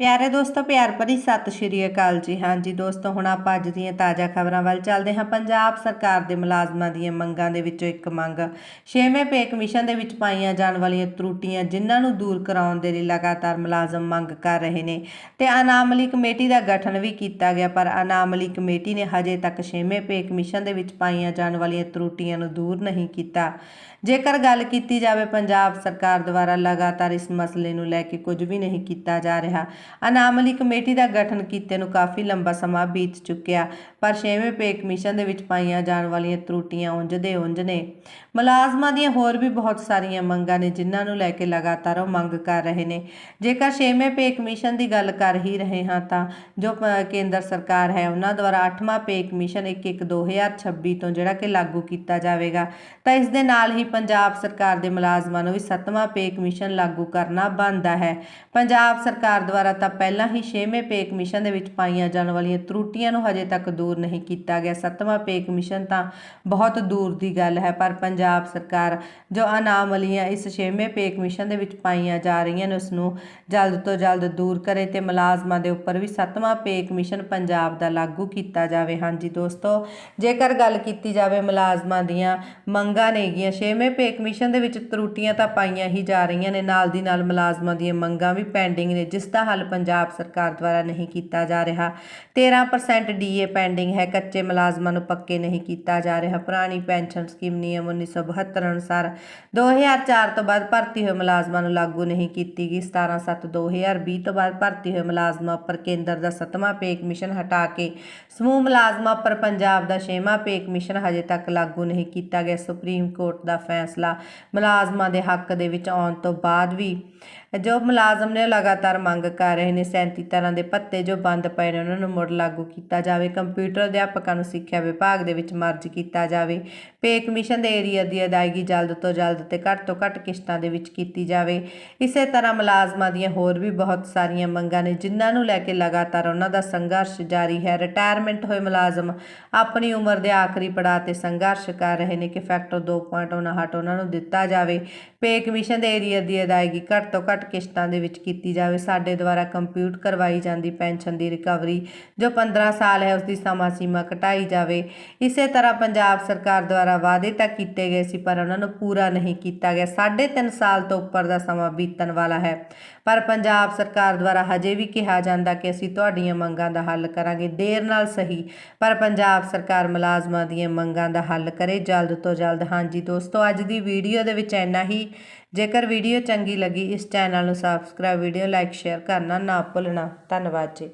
ਪਿਆਰੇ ਦੋਸਤੋ, ਪਿਆਰ ਭਰੀ ਸਤਿ ਸ਼੍ਰੀ ਅਕਾਲ ਜੀ। ਹਾਂਜੀ ਦੋਸਤੋ, ਹੁਣ ਆਪਾਂ ਅੱਜ ਦੀਆਂ ਤਾਜ਼ਾ ਖਬਰਾਂ ਵੱਲ ਚੱਲਦੇ ਹਾਂ। ਪੰਜਾਬ ਸਰਕਾਰ ਦੇ ਮੁਲਾਜ਼ਮਾਂ ਦੀਆਂ ਮੰਗਾਂ ਦੇ ਵਿੱਚੋਂ ਇੱਕ ਮੰਗ। ਛੇਵੇਂ ਪੇ ਕਮਿਸ਼ਨ ਦੇ ਵਿੱਚ ਪਾਈਆਂ ਜਾਣ ਵਾਲੀਆਂ ਤਰੁੱਟੀਆਂ ਜਿਨ੍ਹਾਂ ਨੂੰ ਦੂਰ ਕਰਾਉਣ ਦੇ ਲਈ ਲਗਾਤਾਰ ਮੁਲਾਜ਼ਮ ਮੰਗ ਕਰ ਰਹੇ ਨੇ ਤੇ ਅਨਾਮਲੀ ਕਮੇਟੀ ਦਾ ਗਠਨ ਵੀ ਕੀਤਾ ਗਿਆ, ਪਰ ਅਨਾਮਲੀ ਕਮੇਟੀ ਨੇ ਹਜੇ ਤੱਕ ਛੇਵੇਂ ਪੇ ਕਮਿਸ਼ਨ ਦੇ ਵਿੱਚ ਪਾਈਆਂ ਜਾਣ ਵਾਲੀਆਂ ਤਰੁੱਟੀਆਂ ਨੂੰ ਦੂਰ ਨਹੀਂ ਕੀਤਾ। ਜੇਕਰ ਗੱਲ ਕੀਤੀ ਜਾਵੇ, ਪੰਜਾਬ ਸਰਕਾਰ ਦੁਆਰਾ ਲਗਾਤਾਰ ਇਸ ਮਸਲੇ ਨੂੰ ਲੈ ਕੇ ਕੁਝ ਵੀ ਨਹੀਂ ਕੀਤਾ ਜਾ ਰਿਹਾ। ਅਨਾਮਲੀ ਕਮੇਟੀ ਦਾ ਗਠਨ ਕੀਤੇ ਨੂੰ ਕਾਫੀ ਲੰਬਾ ਸਮਾਂ ਬੀਤ ਚੁੱਕਿਆ, ਪਰ ਛੇਵੇਂ ਪੇ ਕਮਿਸ਼ਨ ਦੇ ਵਿੱਚ ਪਾਈਆਂ ਜਾਣ ਵਾਲੀਆਂ ਤਰੁੱਟੀਆਂ ਉਂਝ ਦੇ ਉਂਝ ਨੇ ਮੁਲਾਜ਼ਮਾਂ ਦੀਆਂ ਹੋਰ ਵੀ ਬਹੁਤ ਸਾਰੀਆਂ ਮੰਗਾਂ ਨੇ, ਜਿਨ੍ਹਾਂ ਨੂੰ ਲੈ ਕੇ ਲਗਾਤਾਰ ਉਹ ਮੰਗ ਕਰ ਰਹੇ ਨੇ। ਜੇਕਰ ਛੇਵੇਂ ਪੇ ਕਮਿਸ਼ਨ ਦੀ ਗੱਲ ਕਰ ਹੀ ਰਹੇ ਹਾਂ ਤਾਂ ਜੋ ਕੇਂਦਰ ਸਰਕਾਰ ਹੈ, ਉਹਨਾਂ ਦੁਆਰਾ 8ਵਾਂ ਪੇ ਕਮਿਸ਼ਨ 1/1/2026 ਤੋਂ ਜਿਹੜਾ ਕਿ ਲਾਗੂ ਕੀਤਾ ਜਾਵੇਗਾ, ਤਾਂ ਇਸ ਦੇ ਨਾਲ ਹੀ ਪੰਜਾਬ ਸਰਕਾਰ ਦੇ ਮੁਲਾਜ਼ਮਾਂ ਨੂੰ ਵੀ 7ਵਾਂ ਪੇ ਕਮਿਸ਼ਨ ਲਾਗੂ ਕਰਨਾ ਬਣਦਾ ਹੈ। ਪੰਜਾਬ ਸਰਕਾਰ ਦੁਆਰਾ ਤਾਂ ਪਹਿਲਾਂ ਹੀ 6ਵੇਂ ਪੇ ਕਮਿਸ਼ਨ ਦੇ ਵਿੱਚ ਪਾਈਆਂ ਜਾਣ ਵਾਲੀਆਂ ਤਰੁੱਟੀਆਂ ਨੂੰ ਹਜੇ ਤੱਕ ਦੂਰ ਨਹੀਂ ਕੀਤਾ ਗਿਆ। 7ਵਾਂ ਪੇ ਕਮਿਸ਼ਨ ਤਾਂ ਬਹੁਤ ਦੂਰ ਦੀ ਗੱਲ ਹੈ, ਪਰ ਪੰਜਾਬ ਸਰਕਾਰ ਜੋ ਅਨਾਮਲੀਆਂ ਇਸ 6ਵੇਂ ਪੇ ਕਮਿਸ਼ਨ ਦੇ ਵਿੱਚ ਪਾਈਆਂ ਜਾ ਰਹੀਆਂ ਨੇ ਉਸ ਨੂੰ ਜਲਦ ਤੋਂ ਜਲਦ ਦੂਰ ਕਰੇ ਤੇ ਮੁਲਾਜ਼ਮਾਂ ਦੇ ਉੱਪਰ ਵੀ 7ਵਾਂ ਪੇ ਕਮਿਸ਼ਨ ਪੰਜਾਬ ਦਾ ਲਾਗੂ ਕੀਤਾ ਜਾਵੇ। ਹਾਂਜੀ ਦੋਸਤੋ, ਜੇਕਰ ਗੱਲ ਕੀਤੀ ਜਾਵੇ ਮੁਲਾਜ਼ਮਾਂ ਦੀਆਂ ਮੰਗਾਂ ਨੇਗੀਆਂ 6ਵੇਂ ਪੇ ਕਮਿਸ਼ਨ ਦੇ ਵਿੱਚ ਤਰੁੱਟੀਆਂ ਤਾਂ ਪਾਈਆਂ ਹੀ ਜਾ ਰਹੀਆਂ ਨੇ। ਨਾਲ ਦੀ ਨਾਲ ਮੁਲਾਜ਼ਮਾਂ ਦੀਆਂ ਮੰਗਾਂ ਵੀ ਪੈਂਡਿੰਗ ਨੇ, ਜਿਸ ਦਾ ਹੱਲ ਪੰਜਾਬ ਸਰਕਾਰ ਦੁਆਰਾ ਨਹੀਂ ਕੀਤਾ ਜਾ ਰਿਹਾ। 13% ਡੀਏ ਪੈਂਡਿੰਗ ਹੈ। ਕੱਚੇ ਮੁਲਾਜ਼ਮਾਂ ਨੂੰ ਪੱਕੇ ਨਹੀਂ ਕੀਤਾ ਜਾ ਰਿਹਾ। ਪੁਰਾਣੀ ਪੈਨਸ਼ਨ ਸਕੀਮ ਨਿਯਮ 1972 ਅਨੁਸਾਰ 2004 ਤੋਂ ਬਾਅਦ ਭਰਤੀ ਹੋਏ ਮੁਲਾਜ਼ਮਾਂ ਨੂੰ ਲਾਗੂ ਨਹੀਂ ਕੀਤੀ ਗਈ। 17/7/2020 ਤੋਂ ਬਾਅਦ ਭਰਤੀ ਹੋਏ ਮੁਲਾਜ਼ਮਾਂ ਉੱਪਰ ਕੇਂਦਰ ਦਾ 7ਵਾਂ ਪੇ ਕਮਿਸ਼ਨ ਹਟਾ ਕੇ ਸਮੂਹ ਮੁਲਾਜ਼ਮਾਂ ਉੱਪਰ ਪੰਜਾਬ ਦਾ 6ਵਾਂ ਪੇ ਕਮਿਸ਼ਨ ਹਜੇ ਤੱਕ ਲਾਗੂ ਨਹੀਂ ਕੀਤਾ ਗਿਆ। ਸੁਪਰੀਮ ਕੋਰਟ ਦਾ ਫੈਸਲਾ ਮੁਲਾਜ਼ਮਾਂ ਦੇ ਹੱਕ ਦੇ ਵਿੱਚ ਆਉਣ ਤੋਂ ਬਾਅਦ ਵੀ ਜੋ ਮੁਲਾਜ਼ਮ ਨੇ ਲਗਾਤਾਰ ਮੰਗ ਕਰ ਰਹੇ ਨੇ। 37 ਤਰ੍ਹਾਂ ਦੇ ਭੱਤੇ ਜੋ ਬੰਦ ਪਏ ਨੇ, ਉਹਨਾਂ ਨੂੰ ਮੁੜ ਲਾਗੂ ਕੀਤਾ ਜਾਵੇ। ਕੰਪਿਊਟਰ ਅਧਿਆਪਕਾਂ ਨੂੰ ਸਿੱਖਿਆ ਵਿਭਾਗ ਦੇ ਵਿੱਚ ਮਰਜ ਕੀਤਾ ਜਾਵੇ। ਪੇ ਕਮਿਸ਼ਨ ਦੇ ਏਰੀਆ ਦੀ ਅਦਾਇਗੀ ਜਲਦ ਤੋਂ ਜਲਦ ਤੇ ਘੱਟ ਤੋਂ ਘੱਟ ਕਿਸ਼ਤਾਂ ਦੇ ਵਿੱਚ ਕੀਤੀ ਜਾਵੇ। ਇਸੇ ਤਰ੍ਹਾਂ ਮੁਲਾਜ਼ਮਾਂ ਦੀਆਂ ਹੋਰ ਵੀ ਬਹੁਤ ਸਾਰੀਆਂ ਮੰਗਾਂ ਨੇ, ਜਿਨ੍ਹਾਂ ਨੂੰ ਲੈ ਕੇ ਲਗਾਤਾਰ ਉਹਨਾਂ ਦਾ ਸੰਘਰਸ਼ ਜਾਰੀ ਹੈ। ਰਿਟਾਇਰਮੈਂਟ ਹੋਏ ਮੁਲਾਜ਼ਮ ਆਪਣੀ ਉਮਰ ਦੇ ਆਖਰੀ ਪੜਾਅ ਤੇ ਸੰਘਰਸ਼ ਕਰ ਰਹੇ ਨੇ ਕਿ ਫੈਕਟਰ 2.59 ਉਹਨਾਂ ਨੂੰ ਦਿੱਤਾ ਜਾਵੇ। ਪੇ ਕਮਿਸ਼ਨ ਦੇ ਏਰੀਆ ਦੀ ਅਦਾਇਗੀ ਘੱਟ ਤੋਂ ਘੱਟ ਕਿਸ਼ਤਾਂ ਦੇ ਵਿੱਚ ਕੀਤੀ ਜਾਵੇ। ਸਾਡੇ ਦੁਆਰਾ ਕੰਪਿਊਟ ਕਰਵਾਈ ਜਾਂਦੀ ਪੈਨਸ਼ਨ ਦੀ ਰਿਕਵਰੀ ਜੋ 15 ਸਾਲ ਹੈ ਉਸ ਦੀ ਸਮਾਂ ਸੀਮਾ ਘਟਾਈ ਜਾਵੇ। ਇਸੇ ਤਰ੍ਹਾਂ ਪੰਜਾਬ ਸਰਕਾਰ ਦੁਆਰਾ ਵਾਅਦੇ ਤਾਂ ਕੀਤੇ ਗਏ ਸੀ, ਪਰ ਉਹਨਾਂ ਨੂੰ ਪੂਰਾ ਨਹੀਂ ਕੀਤਾ ਗਿਆ। 3.5 ਸਾਲ ਤੋਂ ਉੱਪਰ ਦਾ ਸਮਾਂ ਬੀਤਣ ਵਾਲਾ ਹੈ। ਪਰ ਪੰਜਾਬ ਸਰਕਾਰ ਦੁਆਰਾ ਹਜੇ ਵੀ ਕਿਹਾ ਜਾਂਦਾ ਕਿ ਅਸੀਂ ਤੁਹਾਡੀਆਂ ਮੰਗਾਂ ਦਾ ਹੱਲ ਕਰਾਂਗੇ। ਦੇਰ ਨਾਲ ਸਹੀ, ਪਰ ਪੰਜਾਬ ਸਰਕਾਰ ਮੁਲਾਜ਼ਮਾਂ ਦੀਆਂ ਮੰਗਾਂ ਦਾ ਹੱਲ ਕਰੇ ਜਲਦ ਤੋਂ ਜਲਦ। ਹਾਂਜੀ ਦੋਸਤੋ, ਅੱਜ ਦੀ ਵੀਡੀਓ ਦੇ ਵਿੱਚ ਇੰਨਾ ਹੀ। ਜੇਕਰ ਵੀਡੀਓ ਚੰਗੀ ਲੱਗੀ, ਇਸ ਚੈਨਲ ਨੂੰ ਸਬਸਕ੍ਰਾਈਬ ਵੀਡੀਓ ਲਾਈਕ ਸ਼ੇਅਰ ਕਰਨਾ ਨਾ ਭੁੱਲਣਾ। ਧੰਨਵਾਦ ਜੀ।